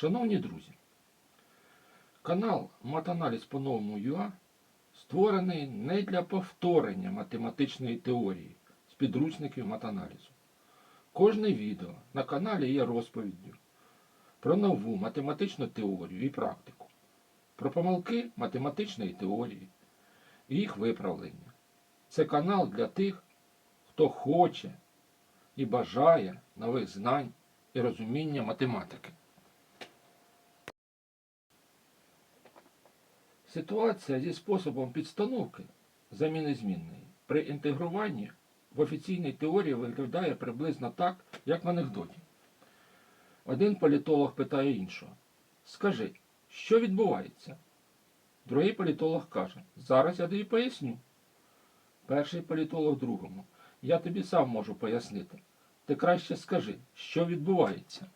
Шановні друзі, канал Матаналіз по новому ЮА створений не для повторення математичної теорії з підручників матаналізу. Кожне відео на каналі є розповіддю про нову математичну теорію і практику, про помилки математичної теорії і їх виправлення. Це канал для тих, хто хоче і бажає нових знань і розуміння математики. Ситуація зі способом підстановки заміни змінної при інтегруванні в офіційній теорії виглядає приблизно так, як в анекдоті. Один політолог питає іншого: Скажи, що відбувається? Другий політолог каже, зараз я тобі поясню. Перший політолог другому. Я тобі сам можу пояснити. Ти краще скажи, що відбувається.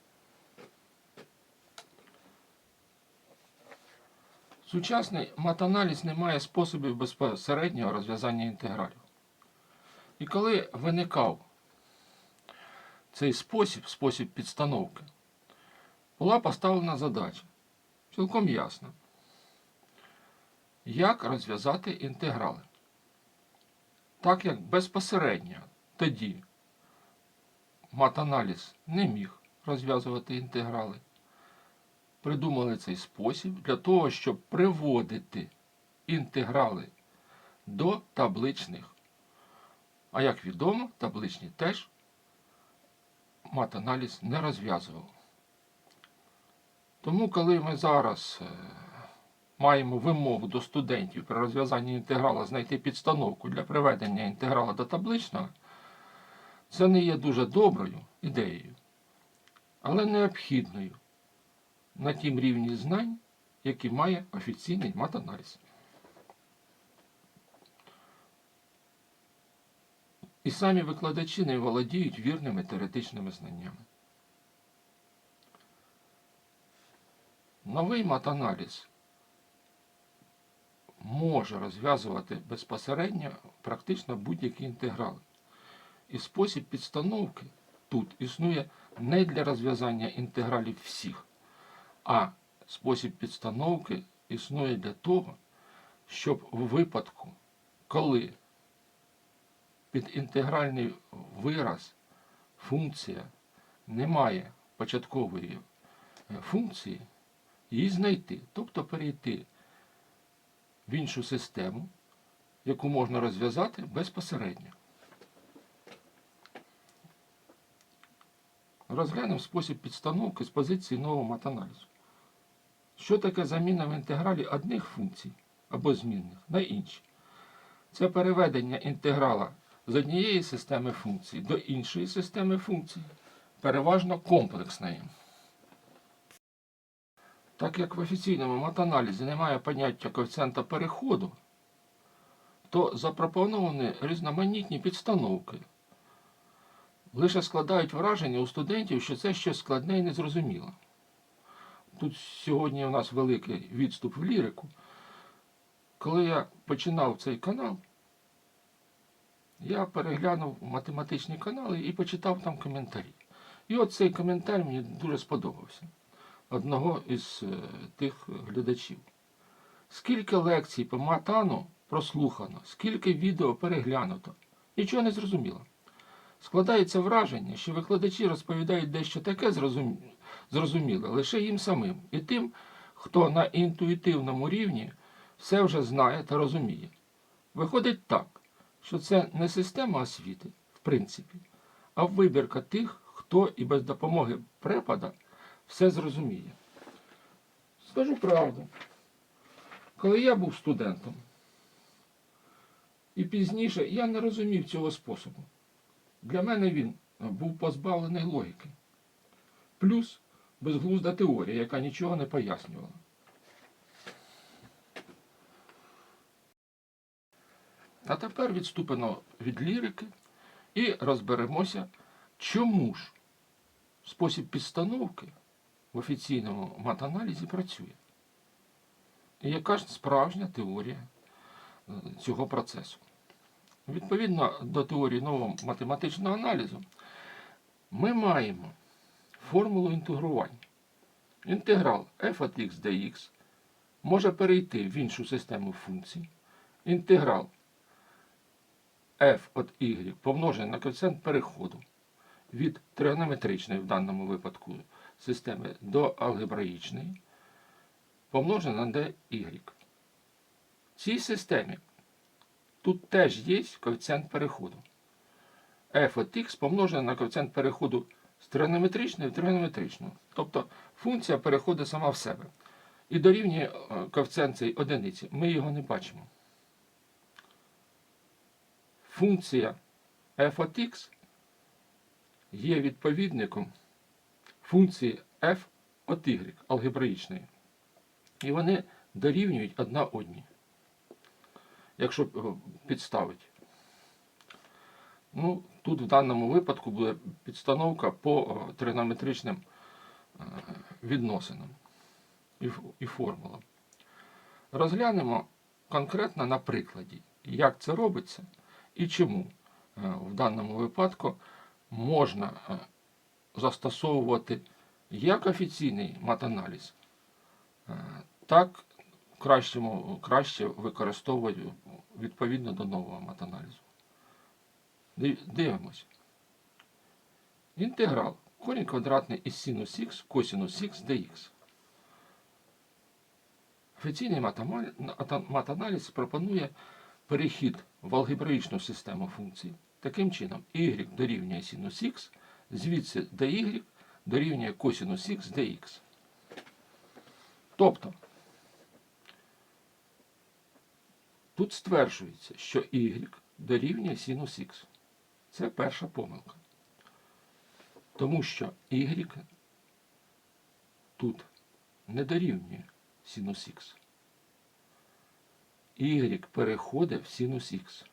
Сучасний матаналіз не має способів безпосереднього розв'язання інтегралів. І коли виникав цей спосіб, спосіб підстановки, була поставлена задача. Цілком ясна. Як розв'язати інтеграли? Так як безпосередньо тоді матаналіз не міг розв'язувати інтеграли, придумали цей спосіб для того, щоб приводити інтеграли до табличних. А як відомо, табличні теж матаналіз не розв'язував. Тому, коли ми зараз е, маємо вимогу до студентів при розв'язанні інтеграла знайти підстановку для приведення інтеграла до табличного, це не є дуже доброю ідеєю, але необхідною на тім рівні знань, які має офіційний матаналіз. І самі викладачі не володіють вірними теоретичними знаннями. Новий матаналіз може розв'язувати безпосередньо практично будь-які інтеграли. І спосіб підстановки тут існує не для розв'язання інтегралів всіх, а спосіб підстановки існує для того, щоб у випадку, коли підінтегральний вираз, функція не має початкової е, функції, її знайти, тобто перейти в іншу систему, яку можна розв'язати безпосередньо. Розглянемо спосіб підстановки з позиції нового матаналізу. Що таке заміна в інтегралі одних функцій або змінних на інші? Це переведення інтеграла з однієї системи функцій до іншої системи функцій, переважно комплексної. Так як в офіційному матаналізі немає поняття коефіцієнта переходу, то запропоновані різноманітні підстановки лише складають враження у студентів, що це щось складне і незрозуміле. Тут сьогодні у нас великий відступ в лірику. Коли я починав цей канал, я переглянув математичні канали і почитав там коментарі. І от цей коментар мені дуже сподобався одного із е, тих глядачів. Скільки лекцій по матану прослухано, скільки відео переглянуто, нічого не зрозуміло. Складається враження, що викладачі розповідають дещо таке зрозуміле лише їм самим і тим, хто на інтуїтивному рівні все вже знає та розуміє. Виходить так, що це не система освіти, в принципі, а вибірка тих, хто і без допомоги препада все зрозуміє. Скажу правду. Коли я був студентом, і пізніше я не розумів цього способу. Для мене він був позбавлений логіки. Плюс безглузда теорія, яка нічого не пояснювала. А тепер відступимо від лірики і розберемося, чому ж спосіб підстановки в офіційному матаналізі працює. І яка ж справжня теорія е, цього процесу? Відповідно до теорії нового математичного аналізу, ми маємо формулу інтегрування, інтеграл f от x dx може перейти в іншу систему функцій. Інтеграл f от y помножений на коефіцієнт переходу від тригонометричної в даному випадку системи до алгебраїчної помножений на dy. В цій системі тут теж є коефіцієнт переходу. f от x помножений на коефіцієнт переходу з тригонометричної в тригонометричну. Тобто функція переходить сама в себе. І дорівнює е, коефіцієнт цей одиниці. Ми його не бачимо. Функція f от x є відповідником функції f от y алгебраїчної. І вони дорівнюють одна одній. Якщо е, підставити. Ну, тут в даному випадку буде підстановка по е, тригонометричним е, відносинам і, формулам. Розглянемо конкретно на прикладі, як це робиться і чому е, в даному випадку можна застосовувати як офіційний матаналіз, так краще використовувати відповідно до нового матаналізу. Див- Дивимось. Інтеграл. Корінь квадратний із синус х, косинус х dx. Офіційний матаналіз пропонує перехід в алгебраїчну систему функцій. Таким чином, y дорівнює синус х, звідси dy дорівнює косинус х dx. Тобто, тут стверджується, що y дорівнює синус х. Це перша помилка. Тому що y тут не дорівнює синус х. Y переходить в синус х.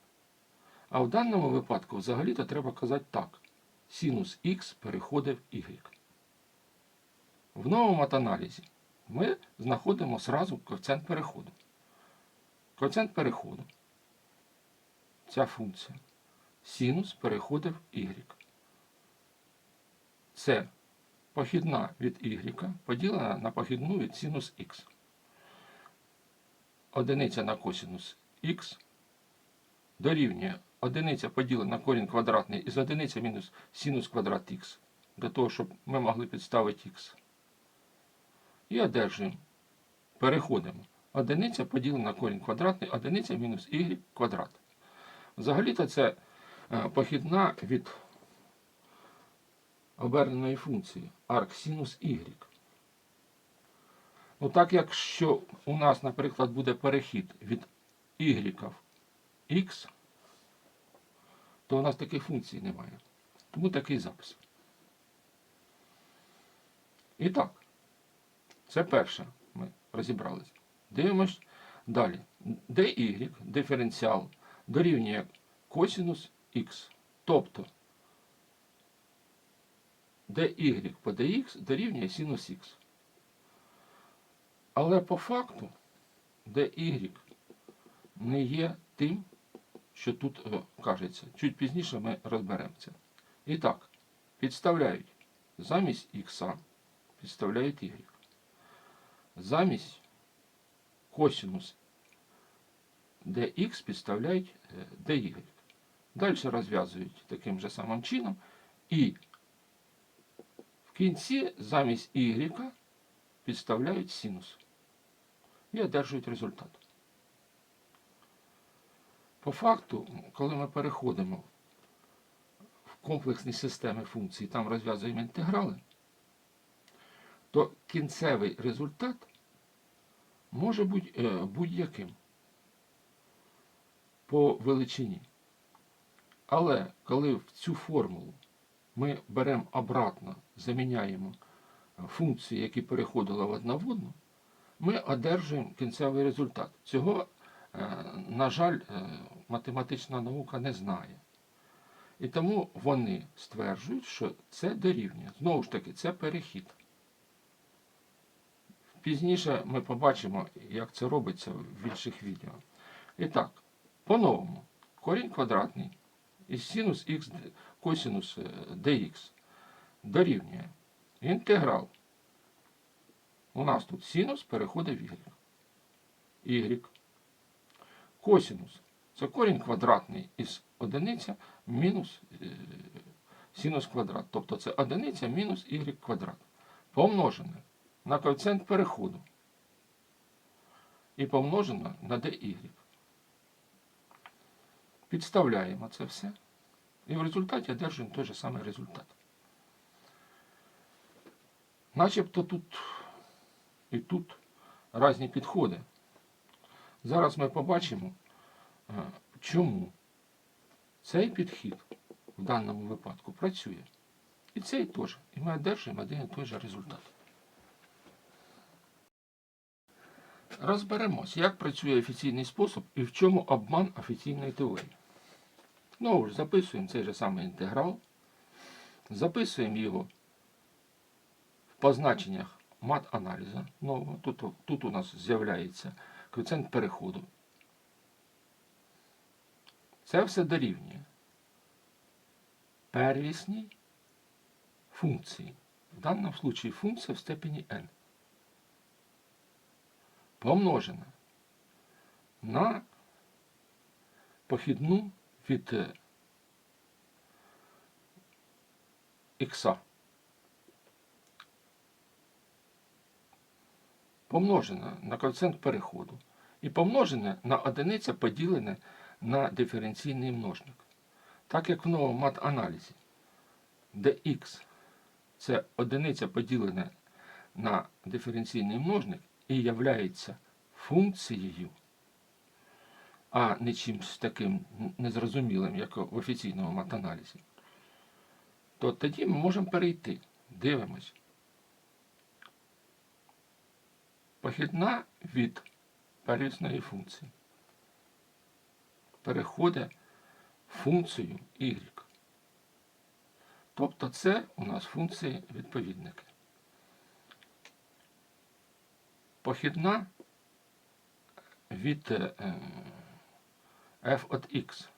А в даному випадку взагалі-то треба казати так. Синус х переходить в y. В новому матаналізі ми знаходимо сразу коефіцієнт переходу. Коефіцієнт переходу. Ця функція. Синус переходить в y. Це похідна від y поділена на похідну від синус х. Одиниця на косинус х дорівнює одиниця поділена на корінь квадратний із одиниця мінус синус квадрат х. Для того, щоб ми могли підставити х. І одержуємо. Переходимо. Одиниця поділена на корінь квадратний, одиниця мінус y квадрат. Взагалі-то це похідна від оберненої функції арк синус y. Ну так якщо у нас, наприклад, буде перехід від y в x, то у нас таких функцій немає. Тому такий запис. І так, це перше ми розібралися. Дивимось далі. dy, диференціал, дорівнює косинус х. Тобто dy по dx дорівнює синус х. Але по факту dy не є тим, що тут е, кажеться. Чуть пізніше ми розберемо це. І так, підставляють замість х, підставляють y. Замість косинус dx підставляють е, dy. Далі розв'язують таким же самим чином. І в кінці замість y підставляють синус. І одержують результат. По факту, коли ми переходимо в комплексні системи функцій, там розв'язуємо інтеграли, то кінцевий результат може бути е, будь-яким по величині. Але коли в цю формулу ми беремо обратно, заміняємо е, функції, які переходили в одна в одну, ми одержуємо кінцевий результат. Цього, е, на жаль, е, математична наука не знає. І тому вони стверджують, що це дорівнює. Знову ж таки, це перехід. Пізніше ми побачимо, як це робиться в інших відео. І так, по-новому, корінь квадратний із синус х косинус е, dx дорівнює інтеграл У нас тут синус переходить в y. y. Косинус це корінь квадратний із одиниця мінус е, синус квадрат. Тобто це одиниця мінус y квадрат. Помножене на коефіцієнт переходу. І помножено на dy. Підставляємо це все. І в результаті одержуємо той же самий результат. Начебто тут і тут різні підходи. Зараз ми побачимо, е, чому цей підхід в даному випадку працює. І цей теж. І ми одержуємо один і той же результат. Розберемось, як працює офіційний спосіб і в чому обман офіційної теорії. Знову ж записуємо цей же самий інтеграл, записуємо його в позначеннях мат-аналізу нового. Тут, тут у нас з'являється коефіцієнт переходу. Це все дорівнює первісній функції. В даному случаї функція в степені n. Помножена на похідну від е, х. Помножена на коефіцієнт переходу і помножене на одиниця поділене на диференційний множник. Так як в новому мат-аналізі, де х це одиниця поділене на диференційний множник і являється функцією, а не чимось таким незрозумілим, як в офіційному мат-аналізі, то тоді ми можемо перейти. Дивимось. Похідна від первісної функції переходить в функцію y. Тобто це у нас функції відповідники. Похідна від е, f от x.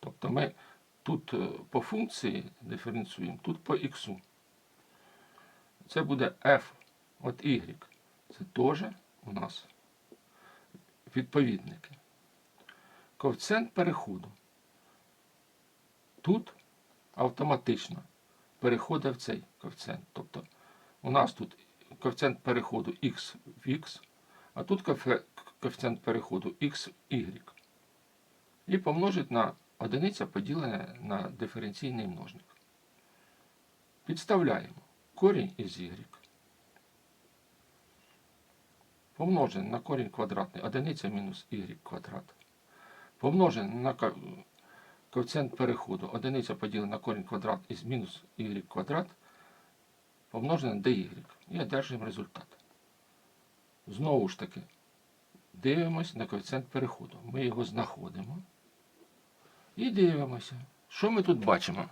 Тобто ми тут е, по функції диференціюємо, тут по x. Це буде f от y. Це теж у нас відповідники. Коефіцієнт переходу. Тут автоматично переходить в цей коефіцієнт. Тобто у нас тут коефіцієнт переходу x в x, а тут коефіцієнт переходу x в y. І помножить на одиниця поділене на диференційний множник. Підставляємо корінь із y. Помножене на корінь квадратний одиниця мінус y квадрат. Помножене на ко- коефіцієнт переходу одиниця поділена на корінь квадрат із мінус y квадрат помножене на dy. І одержуємо результат. Знову ж таки, дивимося на коефіцієнт переходу. Ми його знаходимо. І дивимося, що ми тут бачимо.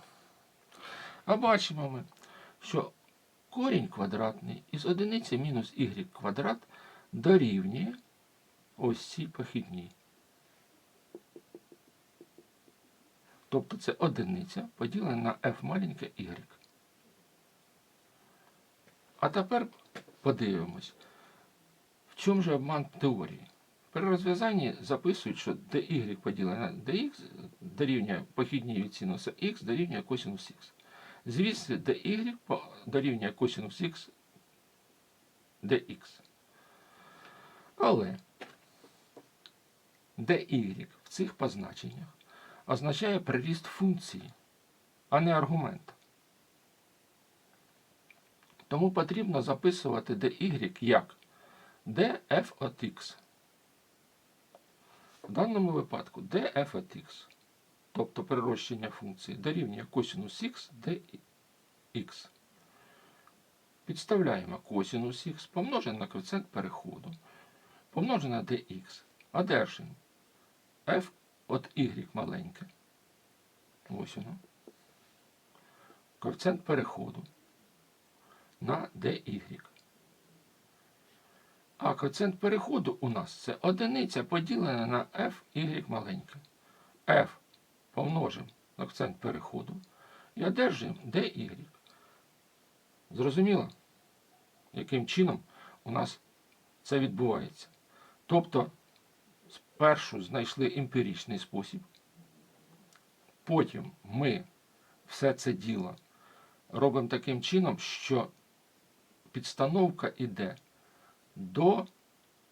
А бачимо ми, що корінь квадратний із одиниці мінус y квадрат дорівнює ось цій похідній. Тобто це одиниця поділена на f маленьке y. А тепер подивимось, в чому же обман теорії. При розв'язанні записують, що dy поділене на dx дорівнює похідній від синуса x дорівнює косинус х. Звідси dy дорівнює косинус х dx. Але dy в цих позначеннях означає приріст функції, а не аргумент. Тому потрібно записувати dy як df от x. В даному випадку df от x, тобто перерощення функції, дорівнює косинус х dx. Підставляємо косинус х, помножене на коефіцієнт переходу, помножене на dx. Одержимо f от y маленьке. Ось воно. Коефіцієнт переходу на dy. А коефіцієнт переходу у нас це одиниця поділена на f y маленьке. f помножимо на коефіцієнт переходу і одержуємо dy. Зрозуміло? яким чином у нас це відбувається. Тобто, спершу знайшли емпіричний спосіб, потім ми все це діло робимо таким чином, що підстановка йде до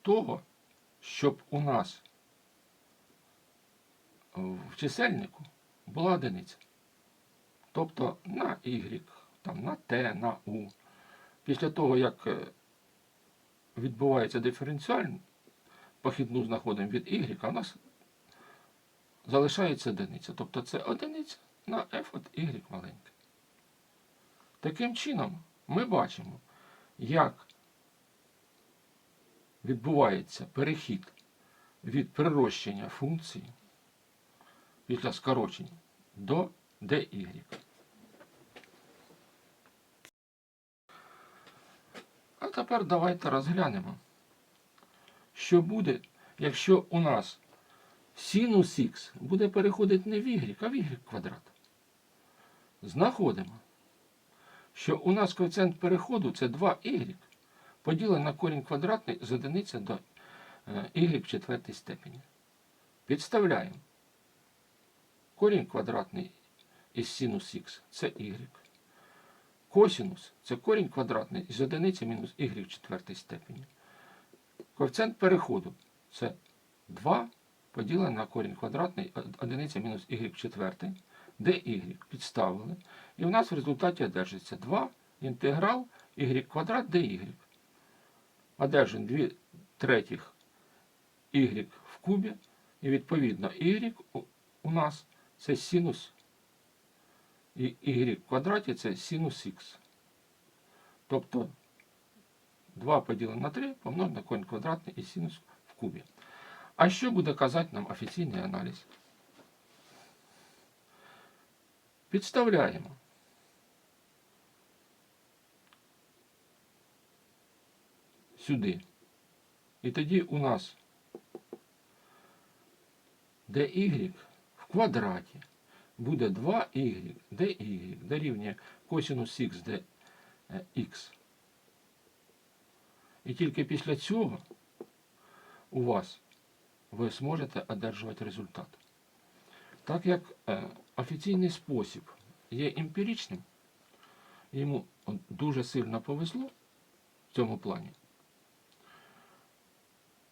того, щоб у нас в чисельнику була одиниця. Тобто на Y, там, на T, на U. Після того, як е, відбувається диференціальний, похідну знаходимо від Y, а у нас залишається одиниця. Тобто це одиниця на f от y маленьке. Таким чином, ми бачимо, як відбувається перехід від прирощення функції після скорочення до dy. А тепер давайте розглянемо, що буде, якщо у нас синус х буде переходити не в y, а в y квадрат. Знаходимо, що у нас коефіцієнт переходу це 2y поділене на корінь квадратний з одиниці до е, y в четвертій степені. Підставляємо. Корінь квадратний із синус х це y. Косінус це корінь квадратний із одиниці мінус y в четвертій степені. Коефіцієнт переходу це 2 поділене на корінь квадратний одиниця мінус y в четвертій, де y підставили. І в нас в результаті одержиться 2 інтеграл y квадрат dy. Одержимо 2 третіх y в кубі. І відповідно y у- нас це синус і y в квадраті це синус х. Тобто 2 поділене на 3 помножено на корінь квадратний і синус в кубі. А що буде казати нам офіційний аналіз? Підставляємо. Сюди. І тоді у нас dy в квадраті буде 2y, dy дорівнює косинус х dx. І тільки після цього у вас ви зможете одержувати результат. Так як е, офіційний спосіб є емпіричним, йому дуже сильно повезло в цьому плані.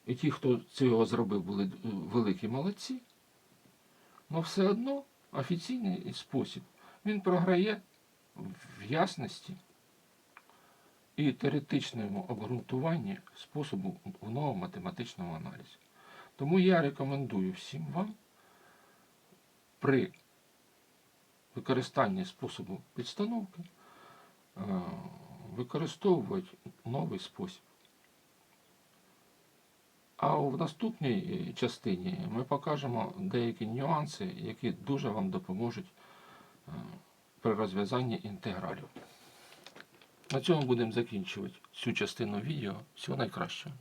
І ті, хто цього зробив, були е, великі молодці, але все одно офіційний спосіб він програє в ясності і теоретичному обґрунтуванні способу нового математичного аналізу. Тому я рекомендую всім вам при використанні способу підстановки е, використовувати новий спосіб. А в наступній е, частині ми покажемо деякі нюанси, які дуже вам допоможуть е, при розв'язанні інтегралів. На цьому будемо закінчувати цю частину відео. Всього найкращого.